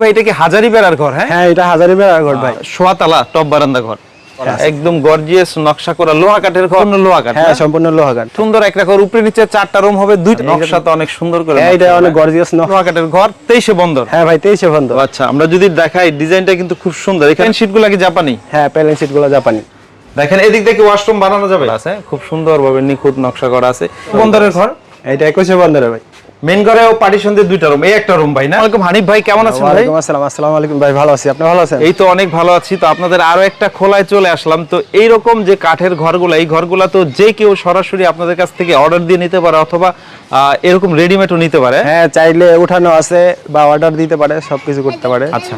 ভাই এটা কি হাজারি বেড়ার ঘর হ্যাঁ? হ্যাঁ এটা হাজারি বেড়ার ঘর ভাই। সোয়াতালা টপ বারান্দা ঘর। একদম গর্জিয়াস নকশা করা লোহা কাঠের ঘর। লোহা কাঠ হ্যাঁ সম্পূর্ণ লোহা কাঠ। সুন্দর একটা ঘর উপরে নিচে চারটা রুম হবে দুইটা নকশা তো অনেক সুন্দর করে হ্যাঁ এটা অনেক। গর্জিয়াস লোহা কাঠের ঘর তেইশে বন্দর। হ্যাঁ ভাই তেইশে বন্ধ আচ্ছা আমরা যদি দেখাই ডিজাইনটা কিন্তু খুব সুন্দর। এখানে শীটগুলা কি জাপানি? হ্যাঁ প্যালেন সিটগুলো জাপানি। দেখেন এদিক থেকে ওয়াশরুম বানানো যাবে? আছে। খুব সুন্দর ভাবে নিখুঁত নকশা করা আছে। বন্দরের ঘর। এটা একুশে বন্ধরে ভাই। মেন ঘরেও পার্টিশন দিয়ে দুইটা রুম এই একটা রুম ভাই না? ওয়ালাইকুম হানিফ ভাই কেমন আছেন ভাই? ওয়ালাইকুম আসসালাম আসসালামু আলাইকুম ভাই ভালো আছি আপনি ভালো আছেন? এই তো অনেক ভালো আছি তো আপনাদের আরও একটা খোলায় চলে আসলাম। তো এইরকম যে কাঠের ঘরগুলো এই ঘরগুলো তো যে কেউ সরাসরি আপনাদের কাছ থেকে অর্ডার দিয়ে নিতে পারে অথবা এরকম রেডিমেডও নিতে পারে। হ্যাঁ চাইলে উঠানো আছে বা অর্ডার দিতে পারে সবকিছু করতে পারে। আচ্ছা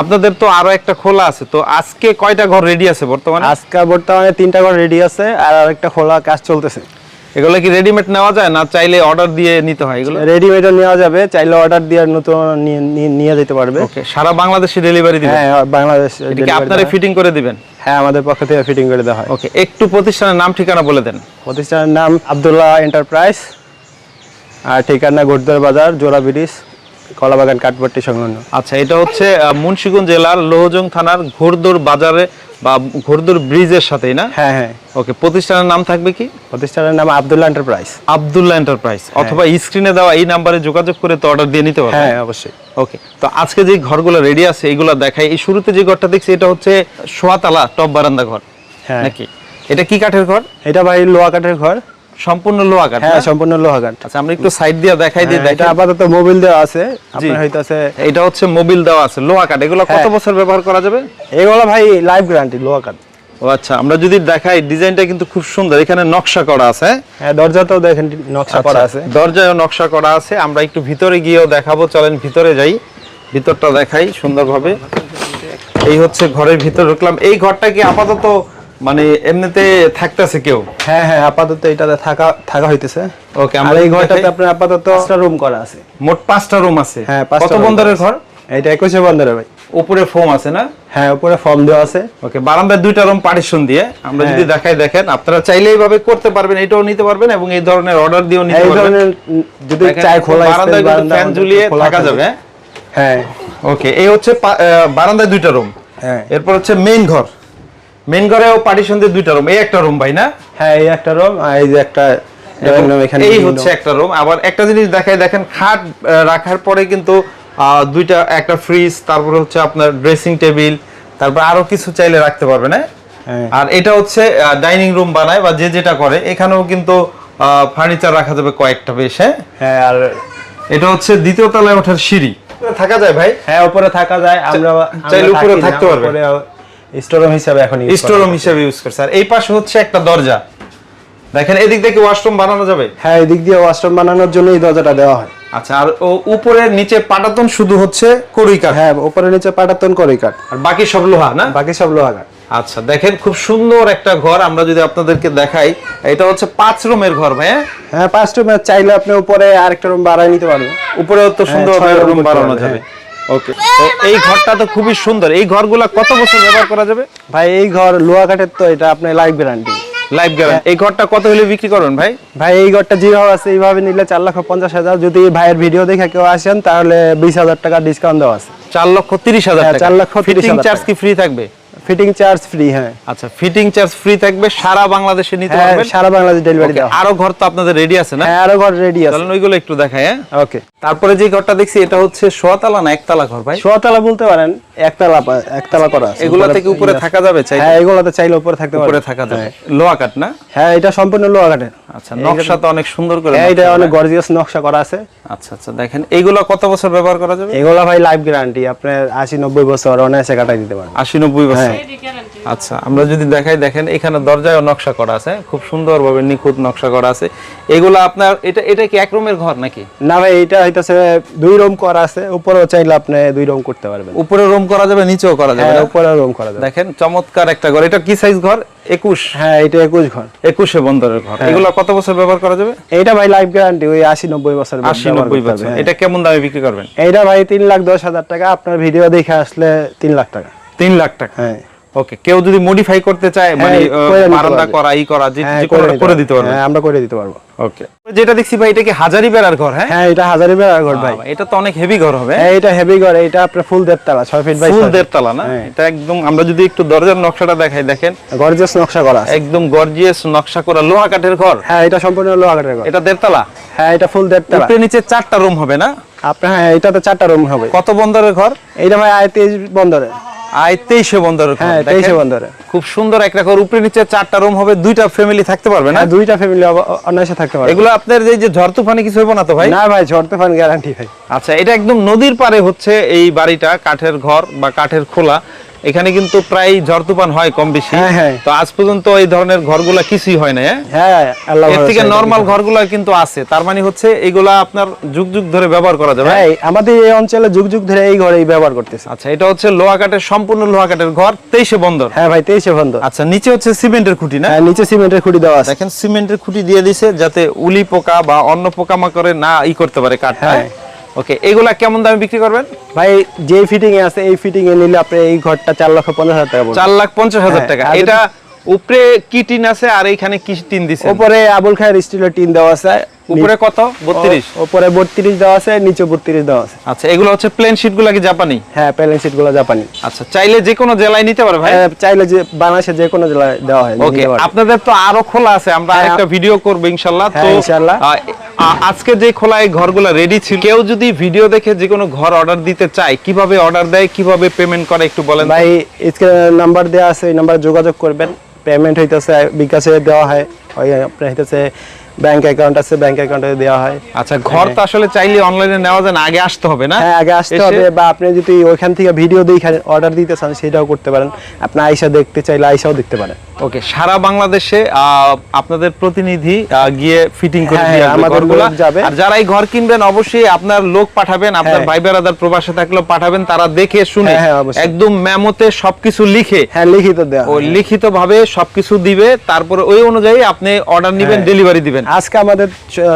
আপনাদের তো আরও একটা খোলা আছে তো আজকে কয়টা ঘর রেডি আছে বর্তমানে? আজকাল বর্তমানে তিনটা ঘর রেডি আছে আর আরেকটা খোলা কাজ চলতেছে। এগুলো কি রেডিমেড নেওয়া যায়? না চাইলে অর্ডার দিয়ে নিতে হয় এগুলো? রেডিমেডও নেওয়া যাবে চাইলে অর্ডার দিয়ে নতুন নিয়ে- যেতে পারবে। ওকে সারা বাংলাদেশে ডেলিভারি দিবেন? হ্যাঁ বাংলাদেশ এটা আপনারা ফিটিং করে দিবেন? হ্যাঁ আমাদের পক্ষ থেকে ফিটিং করে দেওয়া হয়। ওকে একটু প্রতিষ্ঠানের নাম ঠিকানা বলে দেন। প্রতিষ্ঠানের নাম আব্দুল্লাহ এন্টারপ্রাইজ আর ঠিকানা গোডদার বাজার জোড়া ব্রিজ কলাবাগান কাঠপট্টি সংলগ্ন। আচ্ছা এটা হচ্ছে মুন্সিগঞ্জ জেলার লোহজং থানার ঘোরদোর বাজারে বা ঘোরদোর ব্রিজের সাথেই না? হ্যাঁ হ্যাঁ। ওকে প্রতিষ্ঠানের নাম থাকবে কি? প্রতিষ্ঠানের নাম আব্দুল্লাহ এন্টারপ্রাইজ আব্দুল্লাহ এন্টারপ্রাইজ অথবা স্ক্রিনে দেওয়া এই নাম্বারে যোগাযোগ করে তো অর্ডার দিয়ে নিতে পারবেন। হ্যাঁ অবশ্যই। ওকে তো আজকে যে ঘরগুলো রেডি আছে এগুলো দেখাই। এই শুরুতে যে ঘরটা দেখছি এটা হচ্ছে সোয়াতালা টপ বারান্দা ঘর হ্যাঁ। নাকি? এটা কি কাঠের ঘর? এটা ভাই লোহা কাঠের ঘর। সম্পূর্ণ লোহা কাঠ হ্যাঁ সম্পূর্ণ লোহা কাঠ আচ্ছা আমরা একটু সাইড দিয়ে দেখাই দিই হ্যাঁ, এটা আপাতত মোবিল দেওয়া আছে। আপনার হইতাছে এটা হচ্ছে মোবিল দেওয়া আছে লোহা কাঠ এগুলো কত হ্যাঁ। বছর ব্যবহার করা যাবে? এগুলো ভাই লাইফ গ্যারান্টি লোহা কাঠ ও আচ্ছা আমরা যদি দেখাই ডিজাইনটা কিন্তু খুব সুন্দর। এখানে নকশা করা আছে হ্যাঁ? হ্যাঁ দরজাতেও দেখেন নকশা করা আছে। আচ্ছা, দরজায় নকশা করা আছে। আমরা একটু ভিতরে গিয়েও দেখাবো। চলেন ভিতরে যাই। ভিতরটা দেখাই সুন্দরভাবে। এই হচ্ছে ঘরের ভিতর ঢুকলাম। এই ঘরটা কি আপাতত মানে এমনিতে থাকতেছে কেউ? হ্যাঁ হ্যাঁ আপাতত এটাতে থাকা থাকা হইতেছে। ওকে আমরা এই ঘরটাতে আপনার আপাতত পাঁচটা রুম করা আছে। মোট পাঁচটা রুম আছে। হ্যাঁ কত বন্দরের ঘর? এটা একুশে বন্ধরে ভাই। উপরে ফোম আছে না? হ্যাঁ উপরে ফর্ম দেওয়া আছে। ওকে বারান্দায় দুইটা রুম পার্টিশন দিয়ে আমরা হ্যাঁ। যদি দেখাই দেখেন আপনারা চাইলে এইভাবে করতে পারবেন এটাও নিতে পারবেন এবং এই ধরনের অর্ডার দিয়েও নিতে পারবেন। এই ধরনের যদি চাই খোলা বারান্দায় ফ্যান ঝুলিয়ে থাকা যাবে। হ্যাঁ। ওকে এই হচ্ছে বারান্দায় দুইটা রুম হ্যাঁ। এরপর হচ্ছে মেইন ঘর। মেইন ঘরেও পার্টিশন দিয়ে দুইটা রুম এই একটা রুম ভাই না? হ্যাঁ এই একটা রুম এই যে একটা এই হচ্ছে একটা রুম আবার একটা জিনিস দেখাই দেখেন খাট রাখার পরে কিন্তু দুইটা একটা ফ্রিজ তারপরে হচ্ছে আপনার ড্রেসিং টেবিল তারপর আরও কিছু চাইলে রাখতে পারবেন হ্যাঁ হ্যাঁ। আর এটা হচ্ছে ডাইনিং রুম বানায় বা যে যেটা করে এখানেও কিন্তু ফার্নিচার রাখা যাবে কয়েকটা বেশ হ্যাঁ? হ্যাঁ আর এটা হচ্ছে দ্বিতীয় তলায় ওঠার সিঁড়ি। থাকা যায় ভাই। হ্যাঁ উপরে থাকা যায় আমরা চাইলে উপরে থাকতে পারবে। হিসাবে এখন হয়। হিসেবে ইউজ করছে আর এই পাশে হচ্ছে একটা দরজা। দেখেন এদিক ওয়াশরুম বানানো যাবে? হ্যাঁ এদিক দিয়ে ওয়াশরুম বানানোর জন্য এই দরজাটা দেওয়া হয়। আচ্ছা আর ও উপরে নিচে পাটাতন শুধু হচ্ছে কাঠ হ্যাঁ উপরে নিচে পাটাতন কাঠ আর বাকি সব লোহা না? বাকি সব লোহা কাঠ আচ্ছা দেখেন খুব সুন্দর একটা ঘর। আমরা যদি আপনাদেরকে দেখাই এটা হচ্ছে পাঁচ রুমের ঘর ভাই হ্যাঁ? হ্যাঁ পাঁচ রুম চাইলে আপনি উপরে আরেকটা রুম বাড়াই নিতে পারবেন। উপরেও তো সুন্দর ছয় রুম বানানো যাবে। ওকে এই ঘরটা তো খুবই সুন্দর। এই ঘরগুলো কত বছর ব্যবহার করা যাবে? ভাই এই ঘর লোহাঘাটের তো এটা আপনার লাইফ গ্যারান্টি লাইফ গ্যারান্টি এই ঘরটা কত হলে বিক্রি করবেন ভাই? ভাই এই ঘরটা যেভাবে আছে এইভাবে নিলে চার লক্ষ পঞ্চাশ হাজার। যদি ভাইয়ের ভিডিও দেখে কেউ আসেন তাহলে বিশ হাজার টাকা ডিসকাউন্ট দেওয়া আছে। চার লক্ষ তিরিশ হাজার হ্যাঁ, চার লক্ষ তিরিশ চার্জ কি ফ্রি থাকবে? ফিটিং চার্জ ফ্রি হ্যাঁ। আচ্ছা ফিটিং চার্জ ফ্রি থাকবে সারা বাংলাদেশে নিতে হ্যাঁ পারবেন। সারা বাংলাদেশ ডেলিভারি হয়। আরও ঘর তো আপনাদের রেডি আছে না? হ্যাঁ আরও ঘর রেডি আছে। চলেন ওইগুলো একটু দেখাই হ্যাঁ। ওকে তারপরে যে ঘরটা দেখছি এটা হচ্ছে সোয়াতলা না একতলা ঘর ভাই? সোয়াতলা বলতে পারেন একতলা একতলা করা আছে। এগুলা থেকে উপরে থাকা যাবে চাই হ্যাঁ এগুলোতে চাইলে উপরে থাকতে উপরে থাকা যাবে। লোহা কাঠ না? হ্যাঁ এটা সম্পূর্ণ লোহা কাঠের। আচ্ছা নকশা তো অনেক সুন্দর করে হ্যাঁ এটা অনেক গর্জিয়াস নকশা করা আছে। আচ্ছা আচ্ছা দেখেন এইগুলা কত বছর ব্যবহার করা যাবে? এগুলা ভাই লাইফ গ্যারান্টি আপনার আশি নব্বই বছর অনায়াসে কাটাই দিতে পারেন আশি নব্বই বছর। হ্যাঁ। আচ্ছা আমরা যদি দেখাই দেখেন এখানে দরজায় নকশা করা আছে। খুব সুন্দর ভাবে নিখুঁত নকশা করা আছে। এগুলা আপনার এটা এটা কি এক রুমের ঘর নাকি? না ভাই এটা হইতাছে দুই রুম করা আছে। উপরেও চাইলে আপনি দুই রুম করতে পারবেন। উপরে রুম করা যাবে নিচেও করা যাবে? হ্যাঁ না? উপরে রুম করা যাবে। দেখেন চমৎকার একটা ঘর। এটা কি সাইজ ঘর? একুশ? হ্যাঁ এটা একুশ ঘর। একুশে বন্দরের ঘর। হ্যাঁ। এগুলা কত বছর ব্যবহার করা যাবে? এটা ভাই লাইফ গ্যারান্টি ওই আশি নব্বই বছর আশি ব্যবহার নব্বই করতে বছর। হ্যাঁ। এটা কেমন দামে বিক্রি করবেন? এইটা ভাই তিন লাখ দশ হাজার টাকা। আপনার ভিডিও দেখে আসলে তিন লাখ টাকা। তিন লাখ টাকা। হ্যাঁ। ওকে কেউ যদি মডিফাই করতে চায় মানে হ্যাঁ, নিতে বারান্দা করা ই করা যে হ্যাঁ, কোনোটা করে দিতে পারবে। হ্যাঁ আমরা করে দিতে পারব। ওকে যেটা দেখছি ভাই এটা কি হাজারি বেড়ার ঘর হ্যাঁ? হ্যাঁ এটা হাজারি বেড়ার ঘর ভাই। এটা তো অনেক হেভি ঘর হবে। হ্যাঁ এটা হেভি ঘর এটা আপনার ফুল দেড়তলা ছয় ফিট বাই ফুল ছয় দেড় তলা না? হ্যাঁ। এটা একদম আমরা যদি একটু দরজার নকশাটা দেখাই দেখেন। গর্জিয়াস নকশা করা একদম গর্জিয়াস নকশা করা লোহা কাঠের ঘর। হ্যাঁ এটা সম্পূর্ণ লোহা কাঠের ঘর। এটা দেড়তলা? হ্যাঁ এটা ফুল দেড়তলা। উপরে নিচে চারটা রুম হবে না? আপনার হ্যাঁ এটাতে চারটা রুম হবে। কত বন্দরের ঘর? এইটা ভাই আয় তেইশ বন্দরে আয় তেইশে বন্দর হ্যাঁ তেইশে বন্দরে। খুব সুন্দর উপরে নিচে চারটা রুম হবে দুইটা ফ্যামিলি থাকতে পারবে না? হ্যাঁ দুইটা ফ্যামিলি অনায়াসে থাকতে এগুলো আপনার এই যে ঝড় তুফানি কিছু হইব না তো ভাই? না ভাই গ্যারান্টি ভাই। আচ্ছা এটা একদম নদীর পারে হচ্ছে এই বাড়িটা কাঠের ঘর বা কাঠের খোলা। এখানে কিন্তু প্রায় ঝড় তুফান হয় কম বেশি। হ্যাঁ, হ্যাঁ। তো আজ পর্যন্ত এই ধরনের ঘরগুলা কিছুই হয় না হ্যাঁ? হ্যাঁ এর থেকে। নরমাল ঘরগুলা কিন্তু আছে। তার মানে হচ্ছে এগুলা আপনার যুগ যুগ ধরে ব্যবহার করা যাবে হ্যাঁ? আমাদের এই অঞ্চলে যুগ যুগ ধরে এই ঘরেই ব্যবহার করতেছে। আচ্ছা এটা হচ্ছে লোহা কাঠের সম্পূর্ণ লোহা কাঠের ঘর তেইশে বন্দর। হ্যাঁ ভাই তেইশে বন্দর। আচ্ছা নিচে হচ্ছে সিমেন্টের খুঁটি না? হ্যাঁ নিচে সিমেন্টের খুঁটি দেওয়া আছে। দেখেন সিমেন্টের খুঁটি দিয়ে দিছে যাতে উলি পোকা বা অন্য পোকামাকড়ে না ই করতে পারে কাঠ হ্যাঁ। ওকে এগুলা কেমন দামে বিক্রি করবেন? ভাই যে ফিটিং এ আছে এই ফিটিং এ নিলে আপনি এই ঘরটা চার লক্ষ পঞ্চাশ হাজার টাকা চার লাখ পঞ্চাশ হাজার হ্যাঁ, টাকা। এটা উপরে কি টিন আছে আর এইখানে কি টিন দিছে উপরে আবুল খায়ের স্টিলের টিন দেওয়া আছে। উপরে কত? বত্রিশ। ও- উপরে বত্রিশ দেওয়া আছে নিচে বত্রিশ দেওয়া আছে। আচ্ছা এগুলো হচ্ছে প্লেন শিটগুলা কি জাপানি? হ্যাঁ প্যালেন সিটগুলো জাপানি। আচ্ছা চাইলে যে কোনো জেলায় নিতে পারে ভাই। হ্যাঁ, চাইলে যে বাংলাদেশে যে কোনো জেলায় দেওয়া হয় ওকে আপনাদের তো আরও খোলা আছে আমরা হ্যাঁ, একটা ভিডিও করব ইনশাআল্লাহ। হ্যাঁ, তো ইনশাআল্লাহ। আজকে যে খোলা এই ঘরগুলো রেডি ছিল কেউ যদি ভিডিও দেখে যে কোনো ঘর অর্ডার দিতে চায় কীভাবে অর্ডার দেয় কীভাবে পেমেন্ট করে একটু বলেন ভাই স্ক্রিনে নাম্বার দেওয়া আছে এই নাম্বারে যোগাযোগ করবেন। পেমেন্ট হইতেছে বিকাশে দেওয়া হয় আপনার হইতেছে ব্যাংক অ্যাকাউন্ট আছে ব্যাংক অ্যাকাউন্টে দেওয়া হয় আচ্ছা ঘর তো আসলে চাইলে অনলাইনে নেওয়া যায় না আগে আসতে হবে না হ্যাঁ আগে আসতে হবে বা আপনি যদি ওইখান থেকে ভিডিও দেখে অর্ডার দিতে চান সেটাও করতে পারেন আপনি আইসা দেখতে চাইলে আইসাও দেখতে পারেন ওকে সারা বাংলাদেশে আপনাদের প্রতিনিধি গিয়ে ফিটিং করে হ্যাঁ, দিয়ে আমাদের লোক যাবে। আর যারা এই ঘর কিনবেন অবশ্যই আপনার লোক পাঠাবেন আপনার হ্যাঁ। ভাই বেড়াদার প্রবাসে থাকলেও পাঠাবেন তারা দেখে শুনে হ্যাঁ। একদম মেমোতে সবকিছু লিখে হ্যাঁ লিখিত দেওয়া ও লিখিত ভাবে সবকিছু দিবে তারপরে ওই অনুযায়ী আপনি অর্ডার নিবেন। ডেলিভারি দিবেন আজকে আমাদের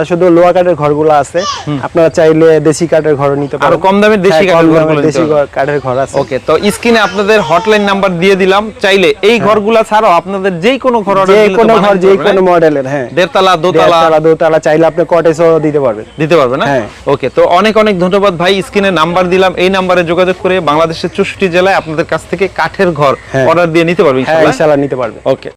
শুধু লোয়া কাঠের ঘরগুলো আছে। আপনারা চাইলে দেশি কাঠের ঘর নিতে পারেন। আরও কম দামের দেশি হ্যাঁ, কাঠের ঘরগুলো দেশি ঘর- কাঠের ঘর আছে। ওকে তো স্ক্রিনে আপনাদের হটলাইন নাম্বার দিয়ে দিলাম। চাইলে এই ঘরগুলা ছাড়াও আপনাদের যেই কোনো ঘর অর্ডার যে কোনো ঘর যে পারবেন, কোনো হ্যাঁ? মডেলের হ্যাঁ। দেড়তলা দোতলা। দেড়তলা দোতলা চাইলে আপনি কটেজও দিতে পারবেন। দিতে পারবে না? হ্যাঁ। ওকে তো অনেক অনেক ধন্যবাদ ভাই। স্ক্রিনে নাম্বার দিলাম। এই নাম্বারে যোগাযোগ করে বাংলাদেশের চৌষট্টি জেলায় আপনাদের কাছ থেকে কাঠের ঘর হ্যাঁ। অর্ডার দিয়ে নিতে পারবে হ্যাঁ ইনশাআল্লাহ। ইনশাআল্লাহ নিতে পারবে ওকে